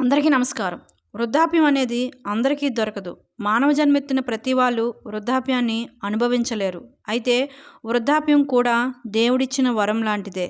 అందరికీ నమస్కారం. వృద్ధాప్యం అనేది అందరికీ దొరకదు. మానవ జన్మెత్తిన ప్రతి వాళ్ళు వృద్ధాప్యాన్ని అనుభవించలేరు. అయితే వృద్ధాప్యం కూడా దేవుడిచ్చిన వరం లాంటిదే.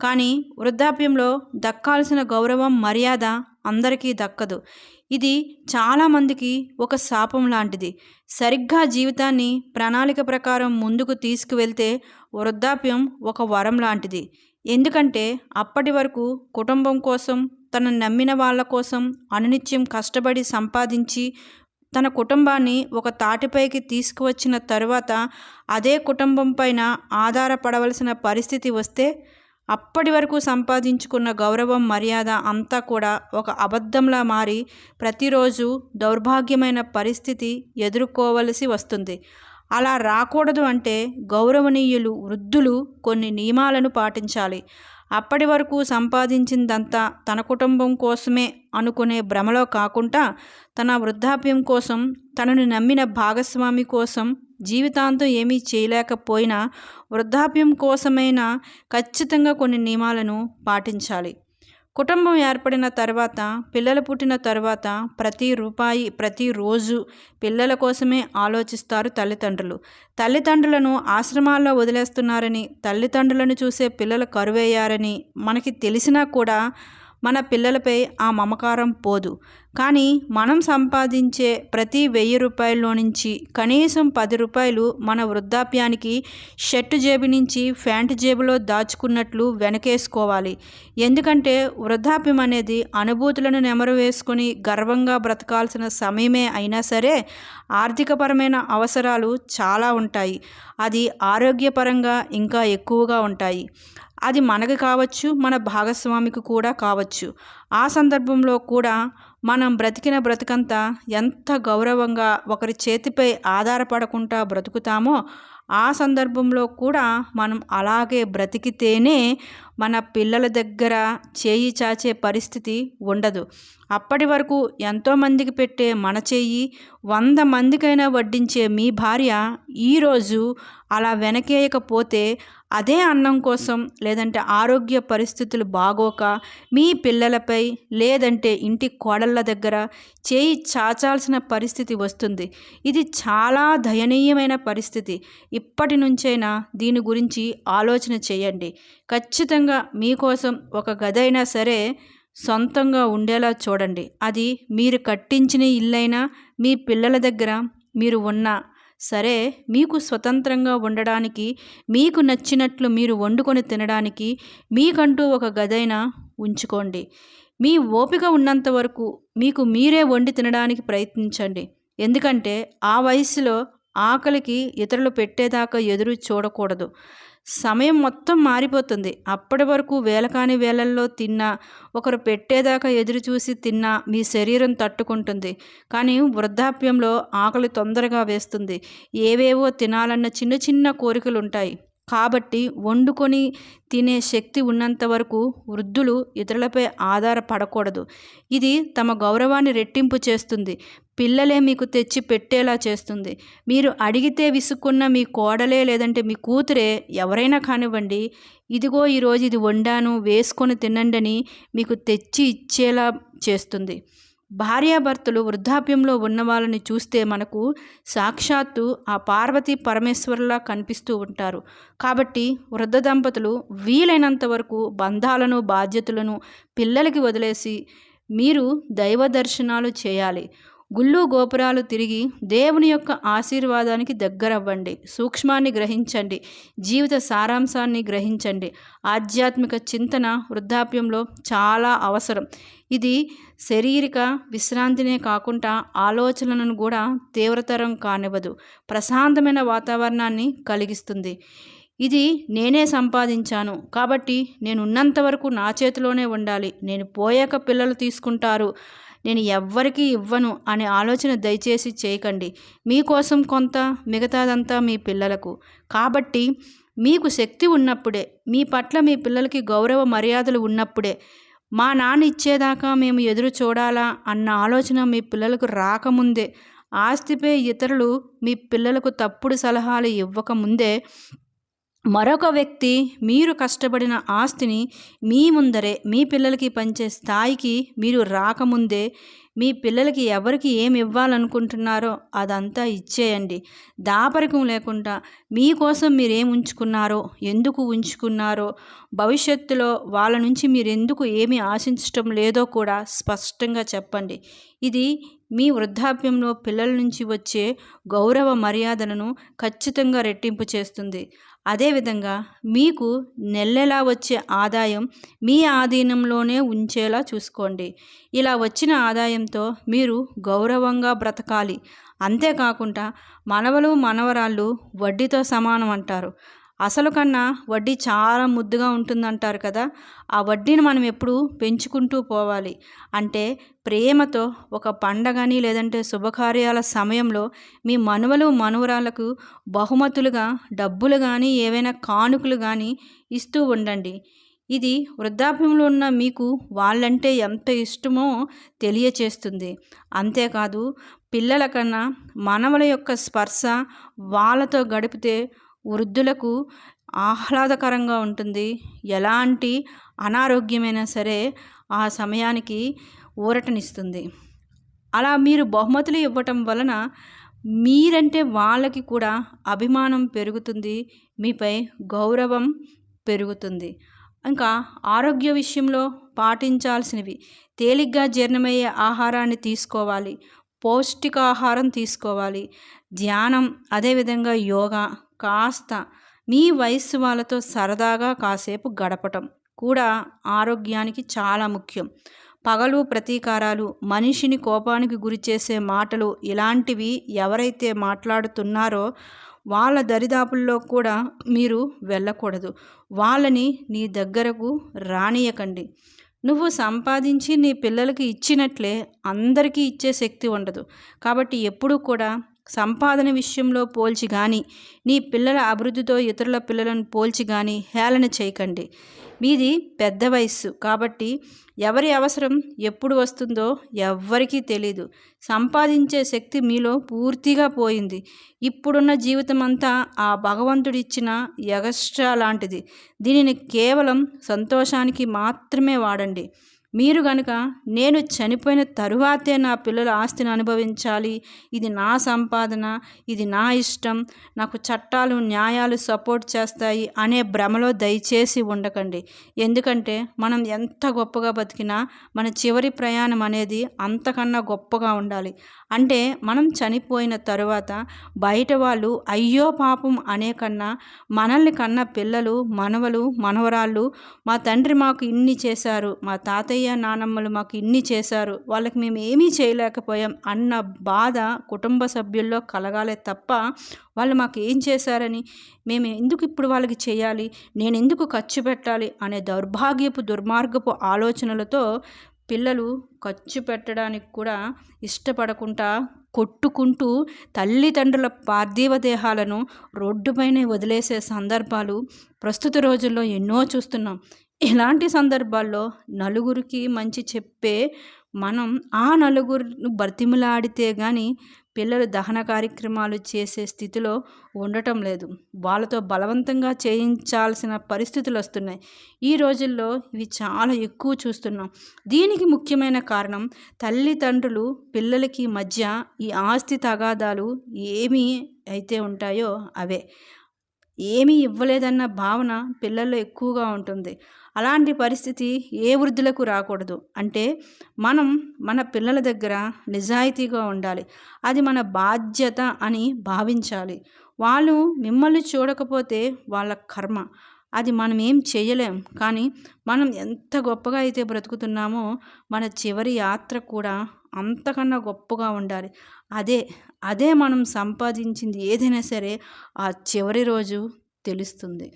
కానీ వృద్ధాప్యంలో దక్కాల్సిన గౌరవం మర్యాద అందరికీ దక్కదు. ఇది చాలామందికి ఒక శాపం లాంటిది. సరిగ్గా జీవితాన్ని ప్రణాళిక ప్రకారం ముందుకు తీసుకువెళ్తే వృద్ధాప్యం ఒక వరం లాంటిది. ఎందుకంటే అప్పటి వరకు కుటుంబం కోసం తనను నమ్మిన వాళ్ళ కోసం అనునిత్యం కష్టపడి సంపాదించి తన కుటుంబాన్ని ఒక తాటిపైకి తీసుకువచ్చిన తరువాత అదే కుటుంబం పైన ఆధారపడవలసిన పరిస్థితి వస్తే అప్పటి వరకు సంపాదించుకున్న గౌరవం మర్యాద అంతా కూడా ఒక అబద్ధంలా మారి ప్రతిరోజు దౌర్భాగ్యమైన పరిస్థితి ఎదుర్కోవలసి వస్తుంది. అలా రాకూడదు అంటే గౌరవనీయులు వృద్ధులు కొన్ని నియమాలను పాటించాలి. అప్పటి వరకు సంపాదించిందంతా తన కుటుంబం కోసమే అనుకునే భ్రమలో కాకుండా తన వృద్ధాప్యం కోసం తనను నమ్మిన భాగస్వామి కోసం జీవితాంతం ఏమీ చేయలేకపోయినా వృద్ధాప్యం కోసమైనా ఖచ్చితంగా కొన్ని నియమాలను పాటించాలి. కుటుంబం ఏర్పడిన తర్వాత పిల్లలు పుట్టిన తర్వాత ప్రతి రూపాయి ప్రతిరోజు పిల్లల కోసమే ఆలోచిస్తారు తల్లిదండ్రులు. తల్లిదండ్రులను ఆశ్రమాల్లో వదిలేస్తున్నారని తల్లిదండ్రులను చూసే పిల్లలు కరువయ్యారని మనకి తెలిసినా కూడా మన పిల్లలపై ఆ మమకారం పోదు. కానీ మనం సంపాదించే ప్రతి వెయ్యి రూపాయల్లో నుంచి కనీసం పది రూపాయలు మన వృద్ధాప్యానికి షర్టు జేబు నుంచి ప్యాంటు జేబులో దాచుకున్నట్లు వెనకేసుకోవాలి. ఎందుకంటే వృద్ధాప్యం అనేది అనుభూతులను నెమరు వేసుకొని గర్వంగా బ్రతకాల్సిన సమయమే అయినా సరే ఆర్థికపరమైన అవసరాలు చాలా ఉంటాయి. అది ఆరోగ్యపరంగా ఇంకా ఎక్కువగా ఉంటాయి. అది మనకు కావచ్చు మన భాగస్వామికి కూడా కావచ్చు. ఆ సందర్భంలో కూడా మనం బ్రతికిన బ్రతికంతా ఎంత గౌరవంగా ఒకరి చేతిపై ఆధారపడకుండా బ్రతుకుతామో ఆ సందర్భంలో కూడా మనం అలాగే బ్రతికితేనే మన పిల్లల దగ్గర చేయి చాచే పరిస్థితి ఉండదు. అప్పటి వరకు ఎంతోమందికి పెట్టే మన చేయి వంద మందికైనా వడ్డించే మీ భార్య ఈరోజు అలా వెనకేయకపోతే అదే అన్నం కోసం లేదంటే ఆరోగ్య పరిస్థితులు బాగోక మీ పిల్లలపై లేదంటే ఇంటి కోడళ్ళ దగ్గర చేయి చాచాల్సిన పరిస్థితి వస్తుంది. ఇది చాలా దయనీయమైన పరిస్థితి. ఇప్పటి నుంచైనా దీని గురించి ఆలోచన చేయండి. ఖచ్చితంగా మీకోసం ఒక గదైనా సరే సొంతంగా ఉండేలా చూడండి. అది మీరు కట్టించిన ఇల్లైనా మీ పిల్లల దగ్గర మీరు ఉన్న సరే మీకు స్వతంత్రంగా ఉండడానికి మీకు నచ్చినట్లు మీరు వండుకొని తినడానికి మీకంటూ ఒక గదైనా ఉంచుకోండి. మీ ఓపిక ఉన్నంత వరకు మీకు మీరే వండి తినడానికి ప్రయత్నించండి. ఎందుకంటే ఆ వయసులో ఆకలికి ఇతరులు పెట్టేదాకా ఎదురు చూడకూడదు. సమయం మొత్తం మారిపోతుంది. అప్పటి వరకు వేలకాని వేలల్లో తిన్నా ఒకరు పెట్టేదాకా ఎదురు చూసి తిన్నా మీ శరీరం తట్టుకుంటుంది. కానీ వృద్ధాప్యంలో ఆకలి తొందరగా వేస్తుంది. ఏవేవో తినాలన్న చిన్న చిన్న కోరికలు ఉంటాయి కాబట్టి వండుకొని తినే శక్తి ఉన్నంత వరకు వృద్ధులు ఇతరులపై ఆధారపడకూడదు. ఇది తమ గౌరవాన్ని రెట్టింపు చేస్తుంది. పిల్లలే మీకు తెచ్చి పెట్టేలా చేస్తుంది. మీరు అడిగితే విసుక్కున్న మీ కోడలే లేదంటే మీ కూతురే ఎవరైనా కానివ్వండి ఇదిగో ఈరోజు ఇది వండాను వేసుకొని తినండి అని మీకు తెచ్చి ఇచ్చేలా చేస్తుంది. భార్యాభర్తలు వృద్ధాప్యంలో ఉన్న వాళ్ళని చూస్తే మనకు సాక్షాత్తు ఆ పార్వతీ పరమేశ్వరులా కనిపిస్తూ ఉంటారు. కాబట్టి వృద్ధ దంపతులు వీలైనంత వరకు బంధాలను బాధ్యతలను పిల్లలకి వదిలేసి మీరు దైవ దర్శనాలు చేయాలి. గుళ్ళు గోపురాలు తిరిగి దేవుని యొక్క ఆశీర్వాదానికి దగ్గరవ్వండి. సూక్ష్మాన్ని గ్రహించండి. జీవిత సారాంశాన్ని గ్రహించండి. ఆధ్యాత్మిక చింతన వృద్ధాప్యంలో చాలా అవసరం. ఇది శారీరక విశ్రాంతినే కాకుండా ఆలోచనలను కూడా తీవ్రతరం కానివ్వదు. ప్రశాంతమైన వాతావరణాన్ని కలిగిస్తుంది. ఇది నేనే సంపాదించాను. కాబట్టి నేను ఉన్నంత వరకు నా చేతిలోనే ఉండాలి. నేను పోయాక పిల్లలు తీసుకుంటారు. నేను ఎవ్వరికీ ఇవ్వను అనే ఆలోచన దయచేసి చేయకండి. మీకోసం కొంత మిగతాదంతా మీ పిల్లలకు. కాబట్టి మీకు శక్తి ఉన్నప్పుడే మీ పట్ల మీ పిల్లలకి గౌరవ మర్యాదలు ఉన్నప్పుడే మా నాన్న ఇచ్చేదాకా మేము ఎదురు చూడాలా అన్న ఆలోచన మీ పిల్లలకు రాకముందే ఆస్తిపై ఇతరులు మీ పిల్లలకు తప్పుడు సలహాలు ఇవ్వకముందే మరొక వ్యక్తి మీరు కష్టపడిన ఆస్తిని మీ ముందరే మీ పిల్లలకి పంచే స్థాయికి మీరు రాకముందే మీ పిల్లలకి ఎవరికి ఏమి ఇవ్వాలనుకుంటున్నారో అదంతా ఇచ్చేయండి. దాపరికం లేకుండా మీకోసం మీరు ఉంచుకున్నారో ఎందుకు ఉంచుకున్నారో భవిష్యత్తులో వాళ్ళ నుంచి మీరు ఎందుకు ఏమి ఆశించటం లేదో కూడా స్పష్టంగా చెప్పండి. ఇది మీ వృద్ధాప్యంలో పిల్లల నుంచి వచ్చే గౌరవ మర్యాదలను ఖచ్చితంగా రెట్టింపు చేస్తుంది. అదేవిధంగా మీకు నెలెలా వచ్చే ఆదాయం మీ ఆధీనంలోనే ఉంచేలా చూసుకోండి. ఇలా వచ్చిన ఆదాయంతో మీరు గౌరవంగా బ్రతకాలి. అంతేకాకుండా మనవలు మనవరాళ్ళు వడ్డీతో సమానం అంటారు. అసలు కన్నా వడ్డీ చాలా ముద్దుగా ఉంటుందంటారు కదా ఆ వడ్డీని మనం ఎప్పుడు పెంచుకుంటూ పోవాలి. అంటే ప్రేమతో ఒక పండగని లేదంటే శుభకార్యాల సమయంలో మీ మనువలు మనువరాలకు బహుమతులుగా డబ్బులు కానీ ఏవైనా కానుకలు కానీ ఇస్తూ ఉండండి. ఇది వృద్ధాప్యంలో ఉన్న మీకు వాళ్ళంటే ఎంత ఇష్టమో తెలియచేస్తుంది. అంతేకాదు పిల్లల కన్నా మనవల యొక్క స్పర్శ వాళ్ళతో గడిపితే వృద్ధులకు ఆహ్లాదకరంగా ఉంటుంది. ఎలాంటి అనారోగ్యమైనా సరే ఆ సమయానికి ఊరటనిస్తుంది. అలా మీరు బహుమతులు ఇవ్వటం వలన మీరంటే వాళ్ళకి కూడా అభిమానం పెరుగుతుంది మీపై గౌరవం పెరుగుతుంది. ఇంకా ఆరోగ్య విషయంలో పాటించాల్సినవి తేలిగ్గా జీర్ణమయ్యే ఆహారాన్ని తీసుకోవాలి పౌష్టికాహారం తీసుకోవాలి ధ్యానం అదేవిధంగా యోగా కాస్త మీ వయస్సు వాళ్ళతో సరదాగా కాసేపు గడపటం కూడా ఆరోగ్యానికి చాలా ముఖ్యం. పగలు ప్రతీకారాలు మనిషిని కోపానికి గురి చేసే మాటలు ఇలాంటివి ఎవరైతే మాట్లాడుతున్నారో వాళ్ళ దరిదాపుల్లో కూడా మీరు వెళ్ళకూడదు. వాళ్ళని నీ దగ్గరకు రానియకండి. నువ్వు సంపాదించి నీ పిల్లలకి ఇచ్చినట్లే అందరికీ ఇచ్చే శక్తి ఉండదు. కాబట్టి ఎప్పుడూ కూడా సంపాదన విషయంలో పోల్చి కానీ నీ పిల్లల అభివృద్ధితో ఇతరుల పిల్లలను పోల్చి కానీ హేళన చేయకండి. మీది పెద్ద వయస్సు కాబట్టి ఎవరి అవసరం ఎప్పుడు వస్తుందో ఎవ్వరికీ తెలీదు. సంపాదించే శక్తి మీలో పూర్తిగా పోయింది. ఇప్పుడున్న జీవితం అంతా ఆ భగవంతుడిచ్చిన ఎగస్ట్రా లాంటిది. దీనిని కేవలం సంతోషానికి మాత్రమే వాడండి. మీరు గనుక నేను చనిపోయిన తరువాతే నా పిల్లల ఆస్తిని అనుభవించాలి. ఇది నా సంపాదన ఇది నా ఇష్టం. నాకు చట్టాలు న్యాయాలు సపోర్ట్ చేస్తాయి అనే భ్రమలో దయచేసి ఉండకండి. ఎందుకంటే మనం ఎంత గొప్పగా బతికినా మన చివరి ప్రయాణం అనేది అంతకన్నా గొప్పగా ఉండాలి. అంటే మనం చనిపోయిన తరువాత బయట వాళ్ళు అయ్యో పాపం అనే కన్నా మనల్ని కన్న పిల్లలు మనవలు మనవరాళ్ళు మా తండ్రి మాకు ఇన్ని చేశారు మా తాతయ్య తాతయ్య నానమ్మలు మాకు ఇన్ని చేశారు వాళ్ళకి మేము ఏమీ చేయలేకపోయాం అన్న బాధ కుటుంబ సభ్యుల్లో కలగాలే తప్ప వాళ్ళు మాకు ఏం చేశారని మేము ఎందుకు ఇప్పుడు వాళ్ళకి చేయాలి నేను ఎందుకు ఖర్చు పెట్టాలి అనే దౌర్భాగ్యపు దుర్మార్గపు ఆలోచనలతో పిల్లలు ఖర్చు పెట్టడానికి కూడా ఇష్టపడకుండా కొట్టుకుంటూ తల్లిదండ్రుల పార్థివ దేహాలను రోడ్డుపైనే వదిలేసే సందర్భాలు ప్రస్తుత రోజుల్లో ఎన్నో చూస్తున్నాం. ఇలాంటి సందర్భాల్లో నలుగురికి మంచి చెప్పే మనం ఆ నలుగురు బ్రతిమలాడితే కానీ పిల్లలు దహన కార్యక్రమాలు చేసే స్థితిలో ఉండటం లేదు. వాళ్ళతో బలవంతంగా చేయించాల్సిన పరిస్థితులు వస్తున్నాయి. ఈ రోజుల్లో ఇవి చాలా ఎక్కువ చూస్తున్నాం. దీనికి ముఖ్యమైన కారణం తల్లిదండ్రులు పిల్లలకి మధ్య ఈ ఆస్తి తగాదాలు ఏమి అయితే ఉంటాయో అవే. ఏమీ ఇవ్వలేదన్న భావన పిల్లల్లో ఎక్కువగా ఉంటుంది. అలాంటి పరిస్థితి ఏ వృద్ధులకు రాకూడదు. అంటే మనం మన పిల్లల దగ్గర నిజాయితీగా ఉండాలి. అది మన బాధ్యత అని భావించాలి. వాళ్ళు మిమ్మల్ని చూడకపోతే వాళ్ళ కర్మ. అది మనం ఏం చేయలేం. కానీ మనం ఎంత గొప్పగా అయితే బ్రతుకుతున్నామో మన చివరి యాత్ర కూడా అంతకన్నా గొప్పగా ఉండాలి. అదే అదే మనం సంపాదించింది ఏదైనా సరే ఆ చివరి రోజు తెలుస్తుంది.